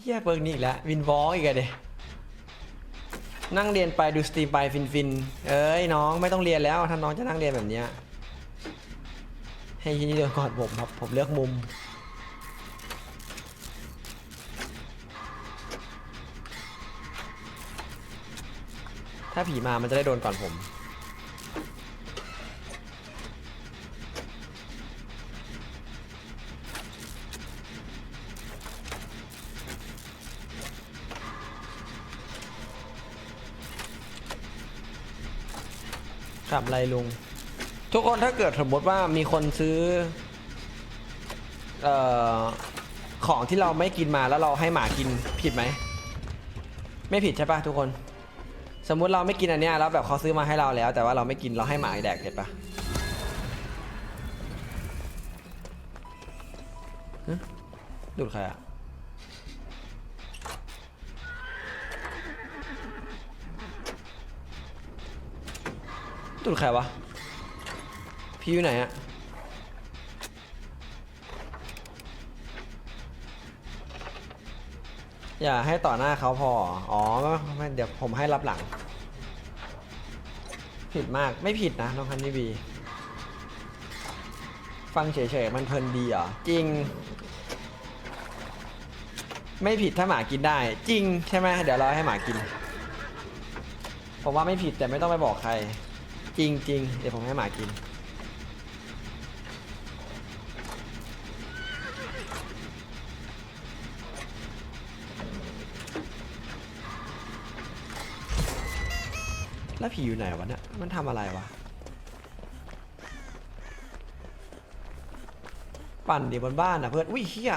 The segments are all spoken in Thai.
เฮียเปิงนี่อีกแล้ววินวอลอีกอะเดนั่งเรียนไปดูสตรีมไปฟินฟินเอ้ยน้องไม่ต้องเรียนแล้วถ้าน้องจะนั่งเรียนแบบเนี้ยให้ที่นี่เดินก่อนผมครับผมเลือกมุมถ้าผีมามันจะได้โดนก่อนผม ครับไรลุง ทุกคนถ้าเกิดสมมติว่ามีคนซื้อเอ่อของที่เราไม่กินมาแล้วเราให้หมากินผิดไหม ไม่ผิดใช่ปะทุกคน สมมุติเราไม่กินอันเนี้ยแล้วแบบเขาซื้อมาให้เราแล้ว แต่ว่าเราไม่กินเราให้หมาแดกเผ็ดปะฮะดูดใครอะ ดูดใครวะ พี่อยู่ไหนอะอย่าให้ต่อหน้าเขาพอ อ๋อไม่เดี๋ยวผมให้รับหลัง ผิดมาก ไม่ผิดนะน้องฮันนี่บี ฟังเฉยๆ มันเพลินดีเหรอ จริง ไม่ผิดถ้าหมากินได้ จริงใช่ไหมเดี๋ยวเราให้หมากิน ผมว่าไม่ผิดแต่ไม่ต้องไปบอกใคร จริงจริงเดี๋ยวผมให้หมากิน แล้วผีอยู่ไหนวะเนี่ย มันทำอะไรวะ ปั่นดีบนบ้านอะเพื่อน อุ้ยเฮีย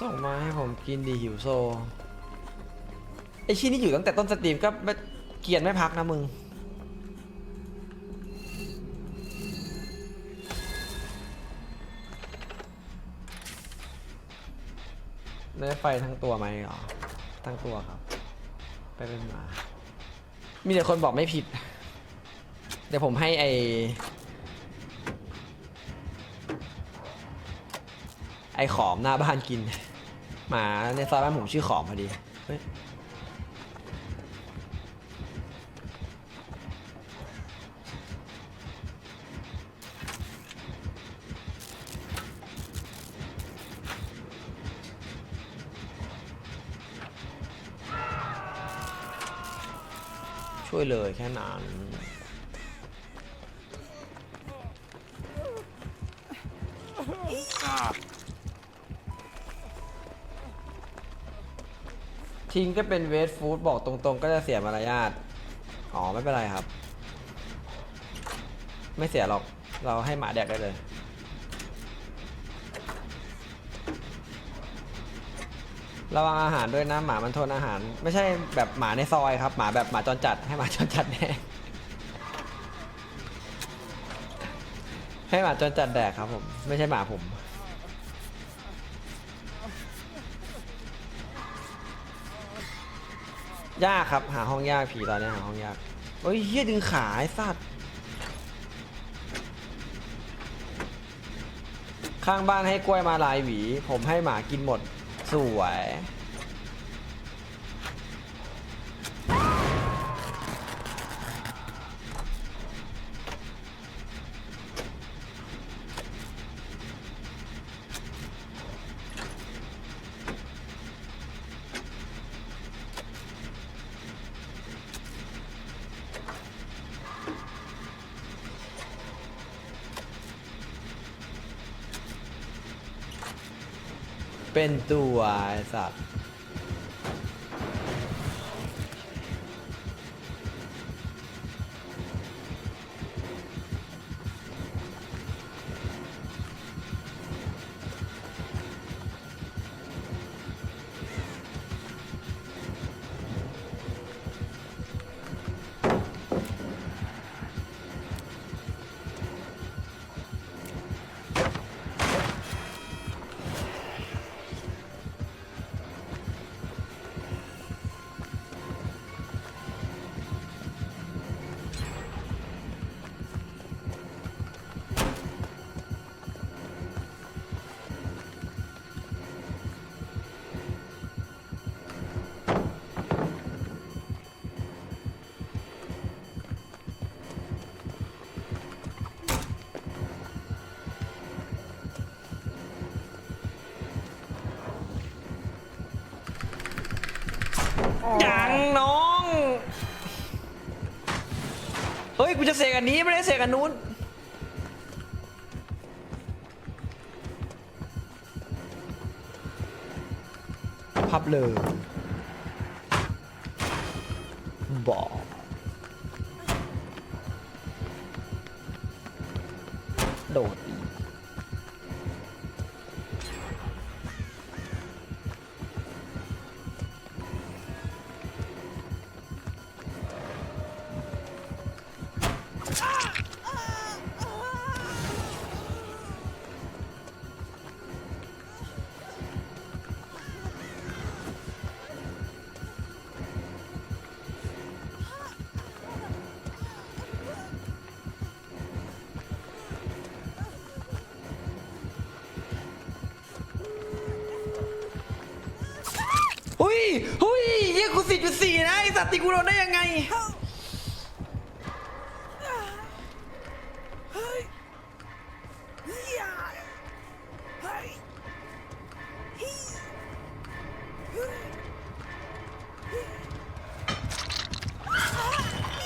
ส่งมาให้ผมกินดีหิวโซ ไอชี้นี่อยู่ตั้งแต่ต้นสตรีมก็ไม่เกรียนไม่พักนะมึงเนื้ไฟทั้งตัวไหมเหรอทั้งตัวครับ ไปเป็นหมา มีแต่คนบอกไม่ผิด เดี๋ยวผมให้ไอไอขอมหน้าบ้านกินหมาในซอยบ้านผมชื่อขอมพอดี ช่วยเลยแค่นั้นทิ้งก็เป็นเวสฟู้ดบอกตรงๆ ก็จะเสียมารยาทอ๋อ ไม่เป็นไรครับ ไม่เสียหรอกเราให้หมาแดกได้เลย ระวังอาหารด้วยนะหมามันทนอาหาร ไม่ใช่แบบหมาในซอยครับ หมาแบบหมาจรจัดให้หมาจรจัดแดกให้หมาจรจัดแดกครับผมไม่ใช่หมาผม ยากครับ หาห้องยากผีตอนนี้หาห้องยากเฮ้ยเฮียดึงขาไอ้สัตว์ข้างบ้านให้กล้วยมาลายหวี ผมให้หมากินหมด สวย ตัวไอ้สัตว์ เฮ้ย กูจะเสกอันนี้ไม่ได้เสกอันนู้น พับเลยบอก จุดสี่นะไอสัตว์ตีกูโดนได้ยังไง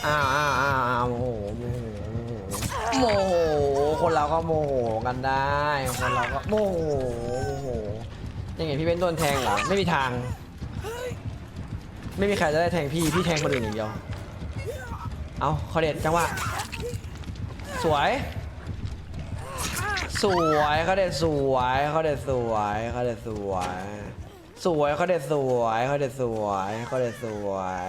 อ้าวอ้าวอ้าวอ้าวโมโหโมโหโมโห คนเราก็โมโหกันได้ คนเราก็โมโหโมโหยังไงพี่เป็นโดนแทงเหรอ ไม่มีทาง ไม่มีใครจะได้แทงพี่ พี่แทงคนอื่นอย่างเดียว เอาเขาเด็ดจังหวะ สวย สวยเขาเด็ดสวยเขาเด็ดสวยเขาเด็ดสวย สวยเขาเด็ดสวยเขาเด็ดสวยเขาเด็ดสวย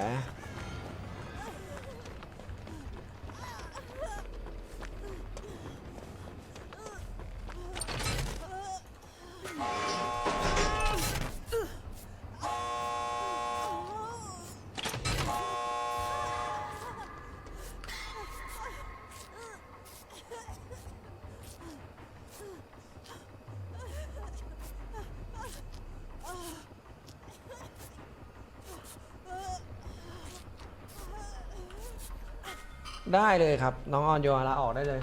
ได้เลยครับ น้องออนโยลาออกได้เลย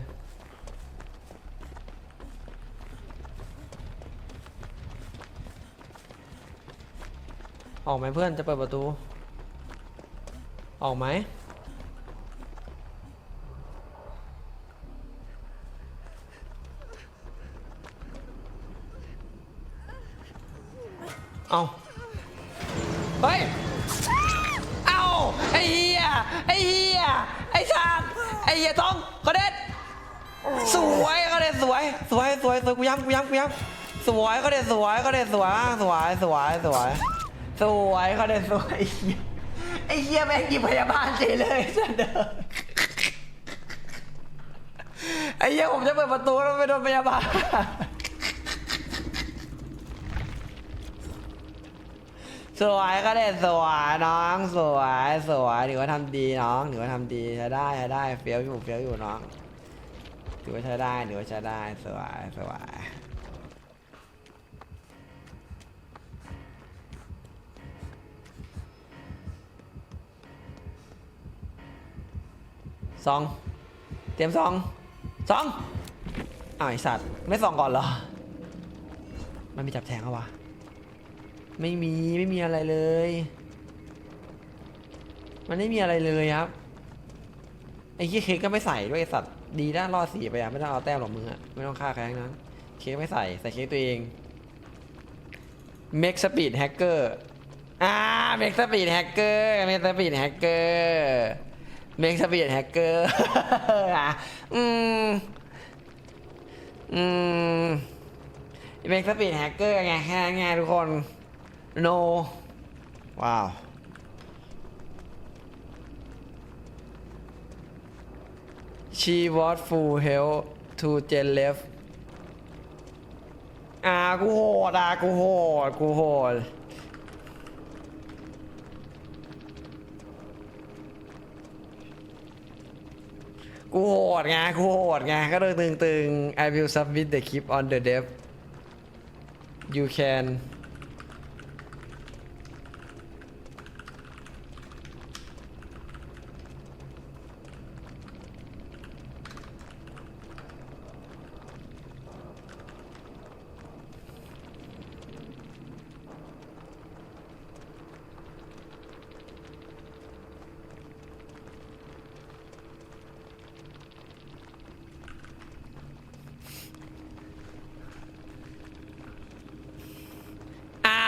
ออกไหมเพื่อนจะเปิดประตู ออกไหมเอาเฮ้ย เอาไอ้เหี้ยไอ้เหี้ย อ้ชาติไอ้เหี้ยต้องเขาเด็ดสวยเขาเด็ดสวย สวยสวยสวยกูย้ำกูย้ำกูย้ำสวยเขาเด็ดสวยเขาเด็ดสวยสวยสวยสวยสวยเขาเด็ดสวยไอ้เหี้ยไอ้เหี้ยแม่งยิบพยาบาลเฉยเลยเสนอไอ้เหี้ยผมจะเปิดประตูแล้วไปโดนพยาบาล สวยก็เด็ดสวยน้องสวยสวยถือว่าทำดีน้องถือว่าทำดีใช้ได้ใช้ได้เฟี้ยวอยู่เฟี้ยวอยู่น้องถือว่าใช้ได้ถือว่าใช้ได้สวยสวยสองเตรียมสองสองอ้าวไอสัตว์ไม่สองก่อนเหรอมันมีจับแทงเขาวะ ไม่มีไม่มีอะไรเลย มันไม่มีอะไรเลยครับ ไอ้เหี้ยเค้กก็ไม่ใส่ด้วยสัตว์ดีด้านรอดสีไปอะไม่ต้องเอาแต้มหรอกมึงอะไม่ต้องฆ่าใครทั้งนั้น เค้กไม่ใส่ใส่เค้กตัวเอง make speed hacker อ่า make speed hacker make speed hacker make speed hacker อะอืมอืม make speed hacker ไงแค่ไงทุกคน no ว้าว she was full health to gen left อ่ากูโหดอะกูโหดกูโหดกูโหดไงกูโหดไงก็เลยตึงตึงๆ I will submit the clip on the dev you can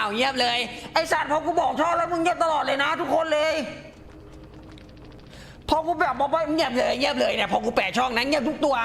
าวเงียบเลย ไอสัตว์พอกูบอกชอบแล้วมึงเงียบตลอดเลยนะ ทุกคนเลย พอกูแบบบอกว่าเงียบเลยเงียบเลยเนี่ยพอกูแปะช่องนั้นเงียบทุกตัว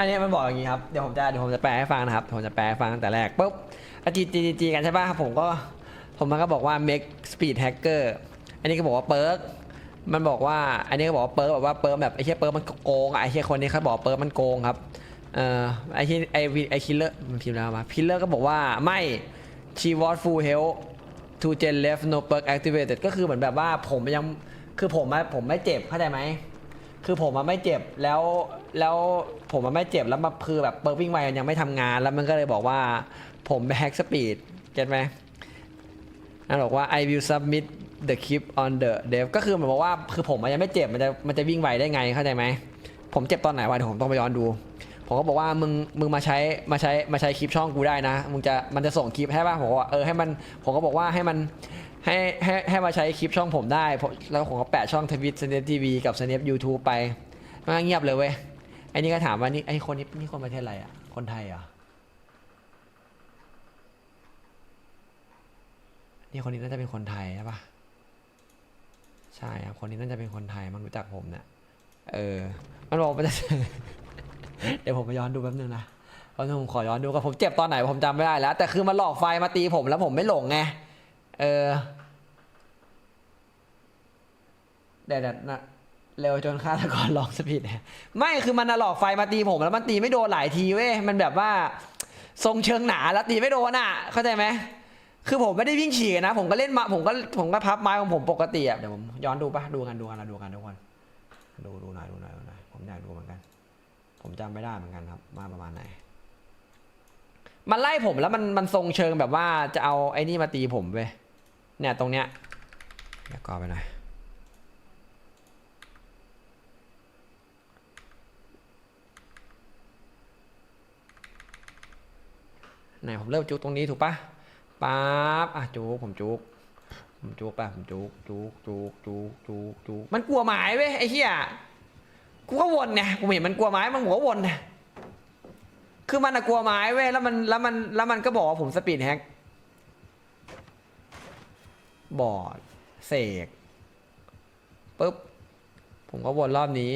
อันนี้มันบอกอย่างนี้ครับ เดี๋ยวผมจะเดี๋ยวผมจะแปลให้ฟังนะครับ ผมจะแปลให้ฟังแต่แรกปุ๊บอจีจีจีกันใช่ป่ะผมก็ผมมันก็บอกว่า make speed hacker อันนี้ก็บอกว่าเปิร์กมันบอกว่า อันนี้ก็บอกว่าเปิร์กแบบว่าเปิร์กแบบไอ้เชี่ยเปิร์กมันโกงไอ้เชี่ยคนนี้เขาบอกเปิร์กมันโกงครับเอ่อไอ้ที่ไอ้วิไอ้คิลเลอร์มันพิมพ์แล้วมาคิลเลอร์ก็บอกว่าไม่ she was full health to gen left no perk activated ก็คือเหมือนแบบว่าผมยังคือผมอะผมไม่เจ็บเข้าใจไหมคือผมมันไม่เจ็บแล้ว แล้วผมมันไม่เจ็บแล้วมาคือแบบเปิร์วิ่งไวมันยังไม่ทำงาน แล้วมันก็เลยบอกว่าผมแฮกสปีดเก็ตไหมนั่นบอกว่า I will submit the clip on the dev ก็คือเหมือนบอกว่าคือผมมันยังไม่เจ็บมันจะมันจะวิ่งไวได้ไงเข้าใจไหมผมเจ็บตอนไหนวะเดี๋ยวผมต้องไปย้อนดู ผมก็บอกว่ามึงมึงมาใช้มาใช้มาใช้คลิปช่องกูได้นะมึงจะมันจะส่งคลิปให้ป่ะผมบอกว่าเออให้มันผมก็บอกว่าให้มันให้ให้ให้มาใช้คลิปช่องผมได้ผมแล้วผมก็แปะช่องทวิตสเนปทีวีกับสเนปยูทูบไปมันก็เงียบเลยเว้ย ไอ้นี่ก็ถามว่านี่ไอ้คนนี้นี่คนประเทศอะไรอะ คนไทยเหรอ นี่คนนี้น่าจะเป็นคนไทยใช่ปะใช่ครับ คนนี้น่าจะเป็นคนไทยมันรู้จักผมเนี่ยเออ มันบอกมันจะ เดี๋ยวผมไปย้อนดูแป๊บนึงนะเพราะผมขอย้อนดูกับผมเจ็บตอนไหนผมจำไม่ได้แล้ว แต่คือมันหลอกไฟมาตีผมแล้วผมไม่หลงไง เออเดี๋ยวนะ เร็วจนฆาตกรลองสปีดเนี่ยไม่คือมันหลอกไฟมาตีผมแล้วมันตีไม่โดนหลายทีเว้ยมันแบบว่า ทรงเชิงหนาแล้วตีไม่โดนอะ เข้าใจไหมคือผมไม่ได้วิ่งฉีกนะ ผมก็เล่นมาผมก็ผมก็พับไม้ของผมปกติอะเดี๋ยวผมย้อนดูปะดูกันดูกันนะดูกันทุกคนดูดูหน่อยดูหน่อยดูหน่อยผมอยากดูเหมือนกัน ผมจำไม่ได้เหมือนกันครับว่าประมาณไหนมันไล่ผมแล้วมันมันทรงเชิงแบบว่าจะเอาไอ้นี่มาตีผมเว้ยเนี่ยตรงเนี้ยเดี๋ยวก็ไปหน่อย ไหนผมเริ่มจุกตรงนี้ถูกปะปั๊บอะจุกผมจุกผมจุกปะผมจุกจุกจุกจุกจุกจุกมันกลัวหมายเว้ยไอ้เหี้ยกูก็วนเนี่ยกูเห็นมันกลัวไม้มันหัววนเนี่ยคือมันอะกลัวไม้เว้ยแล้วมันแล้วมันแล้วมันก็บอกว่าผมสปีดแฮกบอดเสกปุ๊บผมก็วนรอบนี้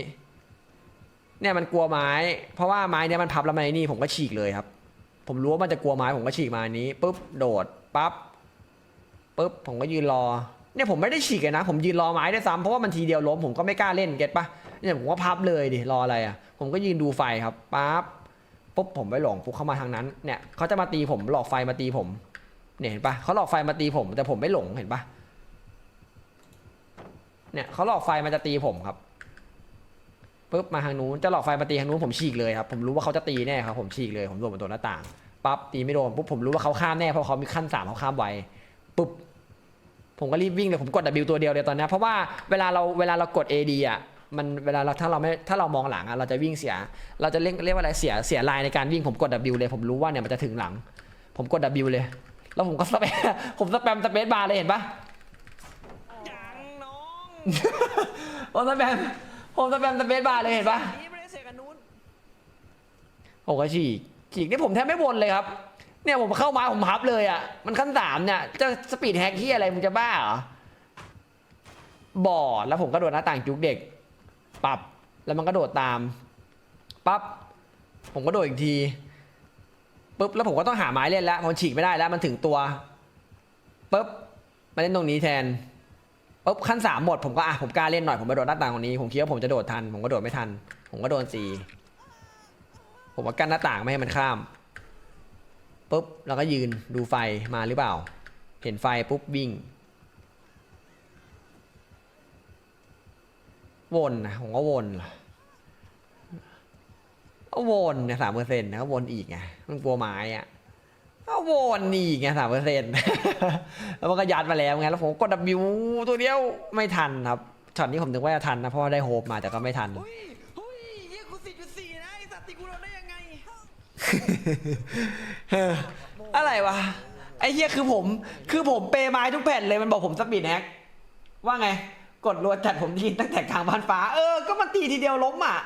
เนี่ยมันกลัวไม้ เพราะว่าไม้เนี่ยมันพับแล้วมันไอ้นี่ผมก็ฉีกเลยครับ ผมรู้ว่ามันจะกลัวไม้ผมก็ฉีกมาอันนี้ปุ๊บโดดปั๊บปุ๊บผมก็ยืนรอเนี่ยผมไม่ได้ฉีกเลยนะ ผมยืนรอไม้ได้วยซ้ำเพราะว่ามันทีเดียวล้มผมก็ไม่กล้าเล่นเก็ตปะเนี่ยผมก็พับเลยดิรออะไรอะ ผมก็ยืนดูไฟครับปั๊บปุ๊บผมไปหลงปุ๊บเข้ามาทางนั้นเนี่ยเขาจะมาตีผมหลอกไฟมาตีผมเนี่ยเห็นปะเขาหลอกไฟมาตีผม แต่ผมไม่หลงเห็นปะเนี่ยเขาหลอกไฟมันจะตีผมครับ ปุ๊บมาทางนู้นจะหลอกไฟมาตีทางนู้นผมฉีกเลยครับผมรู้ว่าเขาจะตีแน่ครับผมฉีกเลยผมโดดบนตัวหน้าต่างปั๊บตีไม่โดนปุ๊บผมรู้ว่าเขาข้ามแน่เพราะเขามีขั้นสามเขาข้ามไวปุ๊บผมก็รีบวิ่งเลยผมกด W ตัวเดียวเลยตอนนี้เพราะว่าเวลาเราเวลาเรากด AD อะมันเวลาเราถ้าเราไม่ถ้าเรามองหลังอะเราจะวิ่งเสีย เราจะเรียกเรียกว่าอะไรเสียเสียลายในการวิ่งผมกด W เลย ผมรู้ว่าเนี่ยมันจะถึงหลัง ผมกด W เลย แล้วผมก็สแปมผมสแปมสเปซบาร์เลยเห็นปะยังน้องผมสแปม ผมสแปมสเปซบาร์เลยเห็นปะนี่ไม่ได้เสกอันนู้นผมก็ฉีกฉีกนี่ผมแทบไม่วนเลยครับ เนี่ยผมเข้ามาผมพับเลยอะ มันขั้นสามเนี่ยจะสปีดแฮกที่อะไรมึงจะบ้าเหรอบ่อแล้วผมก็โดดหน้าต่างจุกเด็ก ปรับแล้วมันก็โดดตามปั๊บผมก็โดดอีกทีปุ๊บแล้วผมก็ต้องหาไม้เล่นแล้วมันฉีกไม่ได้แล้วมันถึงตัวปุ๊บมาเล่นตรงนี้แทน ปุ๊บขั้นสามหมดผมก็อะผมกล้าเล่นหน่อยผมไปโดดหน้าต่างตรงนี้ผมคิดว่าผมจะโดดทัน ผมก็โดดไม่ทัน ผมก็โดนสี่ผมว่ากั้นหน้าต่างไม่ให้มันข้ามปุ๊บแล้วก็ยืนดูไฟมาหรือเปล่า เห็นไฟปุ๊บวิ่งวนนะผมก็วนล่ะก็วนเนี่ยสามเปอร์เซ็นต์นะก็วนอีกไงมันกลัวไม้อะ ก็วนอีกไงสามเปอร์เซ็นต์แล้วมันก็ยัดมาแล้วไงแล้วผมกด W ตัวเดียวไม่ทันครับช็อตนี้ผมนึกว่าจะทันนะเพราะว่าได้โฮปมาแต่ก็ไม่ทันเฮ้ยเฮ้ยเฮียกูสี่จุดสี่นะไอสัตว์ตีกูโดนได้ยังไงเอออะไรวะไอ้เหี้ยคือผมคือผมเปย์ไม้ทุกแผ่นเลยมันบอกผมสปีดแฮกว่าไง กดรัวจัดผมยิงตั้งแต่กลางบ้านฟ้า เออ ก็มันตีทีเดียวล้มอะ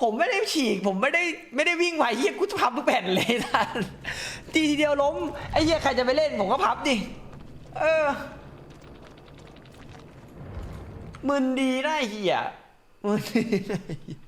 ผมไม่ได้ฉีก ผมไม่ได้ไม่ได้วิ่งไหวเหี้ยกูจะพับทุกแผ่นเลยท่านตีทีเดียวล้มไอ้เหี้ยใครจะไปเล่นผมก็พับดิเออมึนดีได้เหี้ยมึนดีได้เหี้ย